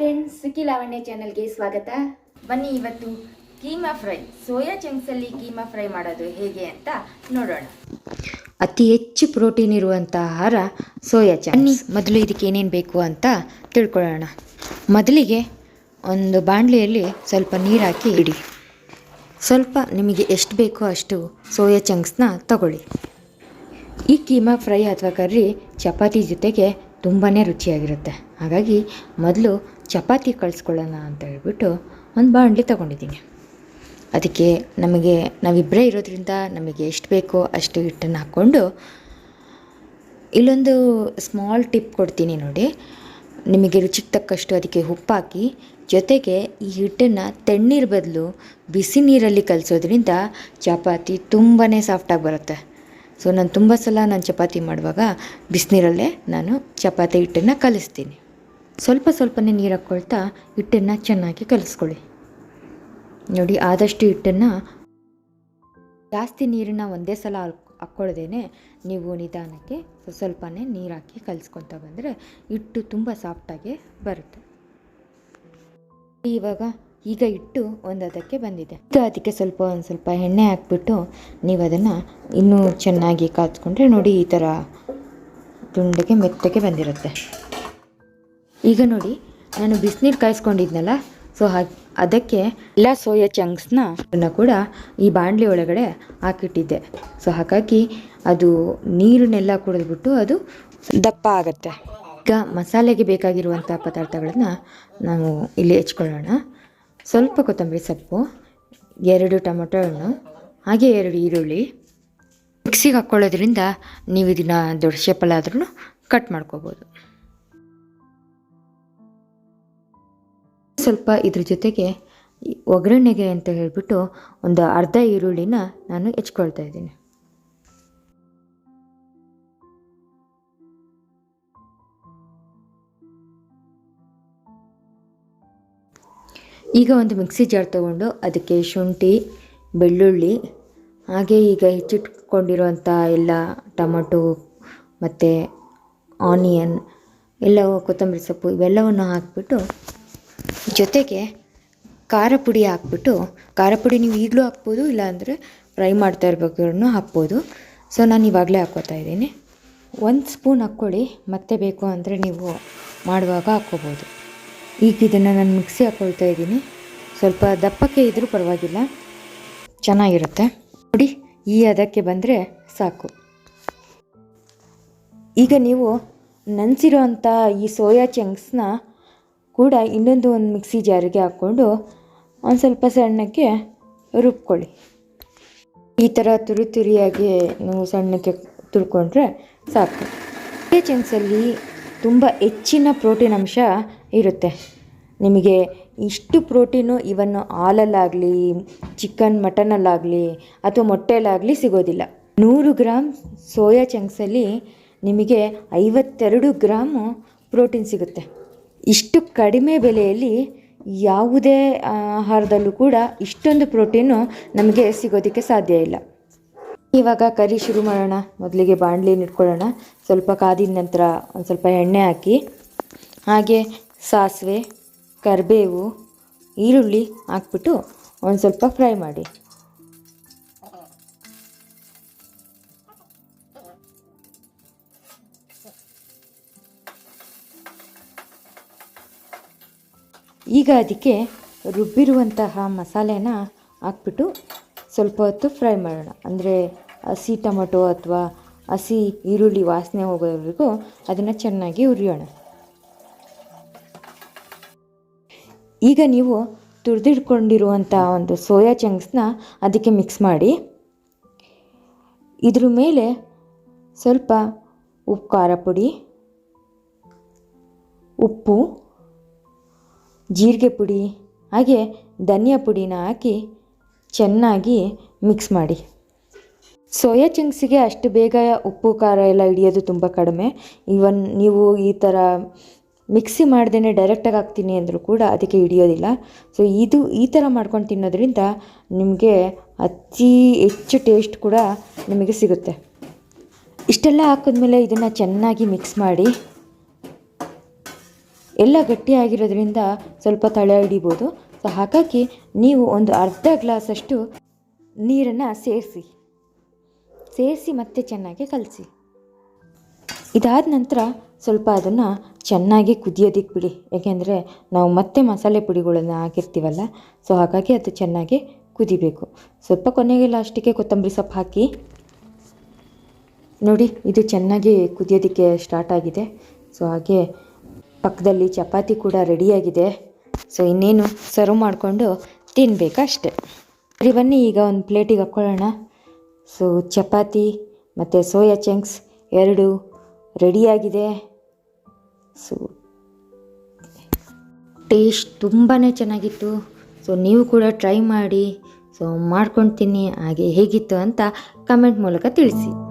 Friends, ಸುಖಿ ಲಾವಣ್ಯ ಚಾನಲ್ಗೆ ಸ್ವಾಗತ. ಬನ್ನಿ ಇವತ್ತು ಕೀಮಾ ಫ್ರೈ, ಸೋಯಾ ಚಂಕ್ಸಲ್ಲಿ ಕೀಮಾ ಫ್ರೈ ಮಾಡೋದು ಹೇಗೆ ಅಂತ ನೋಡೋಣ. ಅತಿ ಹೆಚ್ಚು ಪ್ರೋಟೀನ್ ಇರುವಂಥ ಆಹಾರ ಸೋಯಾ ಚಂಕ್ಸ್ ಮೊದಲು ಇದಕ್ಕೆ ಏನೇನು ಬೇಕು ಅಂತ ತಿಳ್ಕೊಳ್ಳೋಣ. ಮೊದಲಿಗೆ ಒಂದು ಬಾಣಲೆಯಲ್ಲಿ ಸ್ವಲ್ಪ ನೀರು ಹಾಕಿ ಇಡಿ. ಸ್ವಲ್ಪ ನಿಮಗೆ ಎಷ್ಟು ಬೇಕೋ ಅಷ್ಟು ಸೋಯಾ ಚಂಕ್ಸ್ನ ತಗೊಳ್ಳಿ. ಈ ಕೀಮಾ ಫ್ರೈ ಅಥವಾ ಕರ್ರಿ ಚಪಾತಿ ಜೊತೆಗೆ ತುಂಬಾ ರುಚಿಯಾಗಿರುತ್ತೆ. ಹಾಗಾಗಿ ಮೊದಲು ಚಪಾತಿ ಕಳಿಸ್ಕೊಳ್ಳೋಣ ಅಂತ ಹೇಳ್ಬಿಟ್ಟು ಒಂದು ಬಾಣಲಿ ತಗೊಂಡಿದ್ದೀನಿ. ಅದಕ್ಕೆ ನಮಗೆ ನಾವಿಬ್ಬರೇ ಇರೋದ್ರಿಂದ ನಮಗೆ ಎಷ್ಟು ಬೇಕೋ ಅಷ್ಟು ಹಿಟ್ಟನ್ನು ಹಾಕ್ಕೊಂಡು ಇಲ್ಲೊಂದು ಸ್ಮಾಲ್ ಟಿಪ್ ಕೊಡ್ತೀನಿ ನೋಡಿ. ನಿಮಗೆ ರುಚಿಗೆ ತಕ್ಕಷ್ಟು ಅದಕ್ಕೆ ಉಪ್ಪಾಕಿ, ಜೊತೆಗೆ ಈ ಹಿಟ್ಟನ್ನು ತಣ್ಣೀರು ಬದಲು ಬಿಸಿ ನೀರಲ್ಲಿ ಕಲಿಸೋದ್ರಿಂದ ಚಪಾತಿ ತುಂಬಾ ಸಾಫ್ಟಾಗಿ ಬರುತ್ತೆ. ಸೊ ನಾನು ತುಂಬ ಸಲ ನಾನು ಚಪಾತಿ ಮಾಡುವಾಗ ಬಿಸಿನೀರಲ್ಲೇ ನಾನು ಚಪಾತಿ ಹಿಟ್ಟನ್ನು ಕಲಿಸ್ತೀನಿ. ಸ್ವಲ್ಪ ಸ್ವಲ್ಪನೇ ನೀರು ಹಾಕ್ಕೊಳ್ತಾ ಹಿಟ್ಟನ್ನು ಚೆನ್ನಾಗಿ ಕಲಿಸ್ಕೊಳ್ಳಿ. ನೋಡಿ, ಆದಷ್ಟು ಹಿಟ್ಟನ್ನು ಜಾಸ್ತಿ ನೀರನ್ನು ಒಂದೇ ಸಲ ಹಾಕ್ಕೊಳ್ಳ್ದೇ ನೀವು ನಿಧಾನಕ್ಕೆ ಸ್ವ- ಸ್ವಲ್ಪನೇ ನೀರು ಹಾಕಿ ಕಲಿಸ್ಕೊತ ಬಂದರೆ ಹಿಟ್ಟು ತುಂಬ ಸಾಫ್ಟಾಗಿ ಬರುತ್ತೆ. ಇವಾಗ ಈಗ ಹಿಟ್ಟು ಒಂದು ಅದಕ್ಕೆ ಬಂದಿದೆ. ಇದು ಅದಕ್ಕೆ ಸ್ವಲ್ಪ ಒಂದು ಸ್ವಲ್ಪ ಎಣ್ಣೆ ಹಾಕ್ಬಿಟ್ಟು ನೀವು ಅದನ್ನು ಇನ್ನೂ ಚೆನ್ನಾಗಿ ಕಾದ್ಕೊಂಡ್ರೆ ನೋಡಿ ಈ ಥರ ತುಂಡಗೆ ಮೆತ್ತಗೆ ಬಂದಿರುತ್ತೆ. ಈಗ ನೋಡಿ, ನಾನು ಬಿಸಿನೀರು ಕಾಯಿಸ್ಕೊಂಡಿದ್ನಲ್ಲ ಸೊ ಅದಕ್ಕೆ ಎಲ್ಲ ಸೋಯಾ ಚಂಕ್ಸ್ನ ಅದನ್ನ ಕೂಡ ಈ ಬಾಣಲಿ ಒಳಗಡೆ ಹಾಕಿಟ್ಟಿದ್ದೆ. ಸೊ ಹಾಗಾಗಿ ಅದು ನೀರನ್ನೆಲ್ಲ ಕುಡಿದ್ಬಿಟ್ಟು ಅದು ದಪ್ಪ ಆಗುತ್ತೆ. ಈಗ ಮಸಾಲೆಗೆ ಬೇಕಾಗಿರುವಂಥ ಪದಾರ್ಥಗಳನ್ನು ನಾವು ಇಲ್ಲಿ ಹೆಚ್ಕೊಳ್ಳೋಣ. ಸ್ವಲ್ಪ ಕೊತ್ತಂಬರಿ ಸೊಪ್ಪು, ಎರಡು ಟೊಮೊಟೊ ಹಣ್ಣು, ಹಾಗೆ ಎರಡು ಈರುಳ್ಳಿ. ಮಿಕ್ಸಿಗೆ ಹಾಕ್ಕೊಳ್ಳೋದ್ರಿಂದ ನೀವು ಇದನ್ನು ದೊಡ್ಡ ಶೇಪಲ್ಲಾದ್ರೂ ಕಟ್ ಮಾಡ್ಕೋಬೋದು. ಸ್ವಲ್ಪ ಇದ್ರ ಜೊತೆಗೆ ಒಗ್ಗರಣೆಗೆ ಅಂತ ಹೇಳಿಬಿಟ್ಟು ಒಂದು ಅರ್ಧ ಈರುಳ್ಳಿನ ನಾನು ಹೆಚ್ಕೊಳ್ತಾ ಇದ್ದೀನಿ. ಈಗ ಒಂದು ಮಿಕ್ಸಿ ಜಾರ್ ತೊಗೊಂಡು ಅದಕ್ಕೆ ಶುಂಠಿ, ಬೆಳ್ಳುಳ್ಳಿ, ಹಾಗೆ ಈಗ ಹೆಚ್ಚಿಟ್ಕೊಂಡಿರುವಂಥ ಎಲ್ಲ ಟೊಮಟೊ ಮತ್ತು ಆನಿಯನ್ ಎಲ್ಲವೂ ಕೊತ್ತಂಬರಿ ಸೊಪ್ಪು ಇವೆಲ್ಲವನ್ನು ಹಾಕ್ಬಿಟ್ಟು ಜೊತೆಗೆ ಖಾರ ಪುಡಿ ಹಾಕ್ಬಿಟ್ಟು, ಖಾರ ಪುಡಿ ನೀವು ಈಗಲೂ ಹಾಕ್ಬೋದು, ಇಲ್ಲಾಂದರೆ ಫ್ರೈ ಮಾಡ್ತಾ ಇರ್ಬೇಕಾದ್ರೂ ಹಾಕ್ಬೋದು. ಸೊ ನಾನು ಇವಾಗಲೇ ಹಾಕ್ಕೋತಾ ಇದ್ದೀನಿ. ಒಂದು ಸ್ಪೂನ್ ಹಾಕ್ಕೊಳ್ಳಿ, ಮತ್ತೆ ಬೇಕು ಅಂದರೆ ನೀವು ಮಾಡುವಾಗ ಹಾಕ್ಕೋಬೋದು. ಈಗ ಇದನ್ನು ನಾನು ಮಿಕ್ಸಿ ಹಾಕ್ಕೊಳ್ತಾ ಇದ್ದೀನಿ. ಸ್ವಲ್ಪ ದಪ್ಪಕ್ಕೆ ಇದ್ದರೂ ಪರವಾಗಿಲ್ಲ, ಚೆನ್ನಾಗಿರುತ್ತೆ. ನೋಡಿ, ಈ ಅದಕ್ಕೆ ಬಂದರೆ ಸಾಕು. ಈಗ ನೀವು ನೆನೆಸಿರೋ ಈ ಸೋಯಾ ಚಂಕ್ಸ್ನ ಕೂಡ ಇನ್ನೊಂದು ಒಂದು ಮಿಕ್ಸಿ ಜಾರಿಗೆ ಹಾಕ್ಕೊಂಡು ಒಂದು ಸ್ವಲ್ಪ ಸಣ್ಣಕ್ಕೆ ರುಬ್ಕೊಳ್ಳಿ. ಈ ಥರ ತುರಿ ತುರಿಯಾಗಿ ನೀವು ಸಣ್ಣಕ್ಕೆ ತುರ್ಕೊಂಡ್ರೆ ಸಾಕು. ಸೋಯಾ ಚಂಕ್ಸಲ್ಲಿ ತುಂಬ ಹೆಚ್ಚಿನ ಪ್ರೋಟೀನ್ ಅಂಶ ಇರುತ್ತೆ. ನಿಮಗೆ ಇಷ್ಟು ಪ್ರೋಟೀನು ಇವನ್ನು ಹಾಲಲ್ಲಾಗಲಿ, ಚಿಕನ್ ಮಟನಲ್ಲಾಗಲಿ ಅಥವಾ ಮೊಟ್ಟೆಯಲ್ಲಾಗಲಿ ಸಿಗೋದಿಲ್ಲ. ನೂರು ಗ್ರಾಮ್ ಸೋಯಾ ಚಂಕ್ಸಲ್ಲಿ ನಿಮಗೆ ಐವತ್ತೆರಡು ಗ್ರಾಮು ಪ್ರೋಟೀನ್ ಸಿಗುತ್ತೆ. ಇಷ್ಟು ಕಡಿಮೆ ಬೆಲೆಯಲ್ಲಿ ಯಾವುದೇ ಆಹಾರದಲ್ಲೂ ಕೂಡ ಇಷ್ಟೊಂದು ಪ್ರೋಟೀನು ನಮಗೆ ಸಿಗೋದಕ್ಕೆ ಸಾಧ್ಯ ಇಲ್ಲ. ಇವಾಗ ಕರಿ ಶುರು ಮಾಡೋಣ. ಮೊದಲಿಗೆ ಬಾಣಲಿನ ಇಟ್ಕೊಳ್ಳೋಣ. ಸ್ವಲ್ಪ ಕಾದಿದ ನಂತರ ಒಂದು ಸ್ವಲ್ಪ ಎಣ್ಣೆ ಹಾಕಿ, ಹಾಗೆ ಸಾಸಿವೆ, ಕರಿಬೇವು, ಈರುಳ್ಳಿ ಹಾಕ್ಬಿಟ್ಟು ಒಂದು ಸ್ವಲ್ಪ ಫ್ರೈ ಮಾಡಿ. ಈಗ ಅದಕ್ಕೆ ರುಬ್ಬಿರುವಂತಹ ಮಸಾಲೆನ ಹಾಕ್ಬಿಟ್ಟು ಸ್ವಲ್ಪ ಹೊತ್ತು ಫ್ರೈ ಮಾಡೋಣ. ಅಂದರೆ ಹಸಿ ಟೊಮೊಟೊ ಅಥವಾ ಹಸಿ ಈರುಳ್ಳಿ ವಾಸನೆ ಹೋಗೋವರೆಗೂ ಅದನ್ನು ಚೆನ್ನಾಗಿ ಉರಿಯೋಣ ಈಗ ನೀವು ತುರಿದಿಟ್ಕೊಂಡಿರುವಂಥ ಒಂದು ಸೋಯಾ ಚಂಕ್ಸ್ನ ಅದಕ್ಕೆ ಮಿಕ್ಸ್ ಮಾಡಿ. ಇದ್ರ ಮೇಲೆ ಸ್ವಲ್ಪ ಉಪ್ಪು, ಖಾರ ಪುಡಿ, ಉಪ್ಪು ಜೀರಿಗೆ ಪುಡಿ, ಹಾಗೆ ಧನಿಯಾ ಪುಡಿನ ಹಾಕಿ ಚೆನ್ನಾಗಿ ಮಿಕ್ಸ್ ಮಾಡಿ. ಸೋಯಾ ಚಂಕ್ಸಿಗೆ ಅಷ್ಟು ಬೇಗ ಉಪ್ಪು, ಖಾರ ಎಲ್ಲ ಹಿಡಿಯೋದು ತುಂಬ ಕಡಿಮೆ. ಇವನ್ ನೀವು ಈ ಥರ ಮಿಕ್ಸಿ ಮಾಡ್ದೇ ಡೈರೆಕ್ಟಾಗಿ ಹಾಕ್ತೀನಿ ಅಂದರೂ ಕೂಡ ಅದಕ್ಕೆ ಹಿಡಿಯೋದಿಲ್ಲ. ಸೊ ಇದು ಈ ಥರ ಮಾಡ್ಕೊಂಡು ತಿನ್ನೋದ್ರಿಂದ ನಿಮಗೆ ಅತಿ ಹೆಚ್ಚು ಟೇಸ್ಟ್ ಕೂಡ ನಿಮಗೆ ಸಿಗುತ್ತೆ. ಇಷ್ಟೆಲ್ಲ ಹಾಕಿದ್ಮೇಲೆ ಇದನ್ನು ಚೆನ್ನಾಗಿ ಮಿಕ್ಸ್ ಮಾಡಿ ಎಲ್ಲ ಗಟ್ಟಿಯಾಗಿರೋದ್ರಿಂದ ಸ್ವಲ್ಪ ತಳ ಹಿಡಿಬೋದು. ಸೊ ಹಾಗಾಗಿ ನೀವು ಒಂದು ಅರ್ಧ ಗ್ಲಾಸಷ್ಟು ನೀರನ್ನು ಸೇರಿಸಿ. ಸೇರಿಸಿ ಮತ್ತೆ ಚೆನ್ನಾಗಿ ಕಲಸಿ. ಇದಾದ ನಂತರ ಸ್ವಲ್ಪ ಅದನ್ನು ಚೆನ್ನಾಗಿ ಕುದಿಯೋದಕ್ಕೆ ಬಿಡಿ. ಏಕೆಂದರೆ ನಾವು ಮತ್ತೆ ಮಸಾಲೆ ಪುಡಿಗಳನ್ನು ಹಾಕಿರ್ತೀವಲ್ಲ ಸೊ ಹಾಗಾಗಿ ಅದು ಚೆನ್ನಾಗಿ ಕುದಿಬೇಕು. ಸ್ವಲ್ಪ ಕೊನೆಗೆ ಲಾಸ್ಟಿಗೆ ಕೊತ್ತಂಬರಿ ಸೊಪ್ಪು ಹಾಕಿ. ನೋಡಿ, ಇದು ಚೆನ್ನಾಗಿ ಕುದಿಯೋದಕ್ಕೆ ಸ್ಟಾರ್ಟ್ ಆಗಿದೆ. ಸೊ ಹಾಗೆ ಪಕ್ಕದಲ್ಲಿ ಚಪಾತಿ ಕೂಡ ರೆಡಿಯಾಗಿದೆ. ಸೊ ಇನ್ನೇನು ಸರ್ವ್ ಮಾಡಿಕೊಂಡು ತಿನ್ನಬೇಕಷ್ಟೆ ಸರಿ, ಬನ್ನಿ, ಈಗ ಒಂದು ಪ್ಲೇಟಿಗೆ ಹಾಕ್ಕೊಳ್ಳೋಣ ಸೊ ಚಪಾತಿ ಮತ್ತು ಸೋಯಾ ಚಂಕ್ಸ್ ಎರಡು ರೆಡಿಯಾಗಿದೆ. ಸೊ ಟೇಸ್ಟ್ ತುಂಬಾ ಚೆನ್ನಾಗಿತ್ತು. ಸೊ ನೀವು ಕೂಡ ಟ್ರೈ ಮಾಡಿ. ಸೊ ಮಾಡ್ಕೊಂಡು ಹಾಗೆ ಹೇಗಿತ್ತು ಅಂತ ಕಮೆಂಟ್ ಮೂಲಕ ತಿಳಿಸಿ.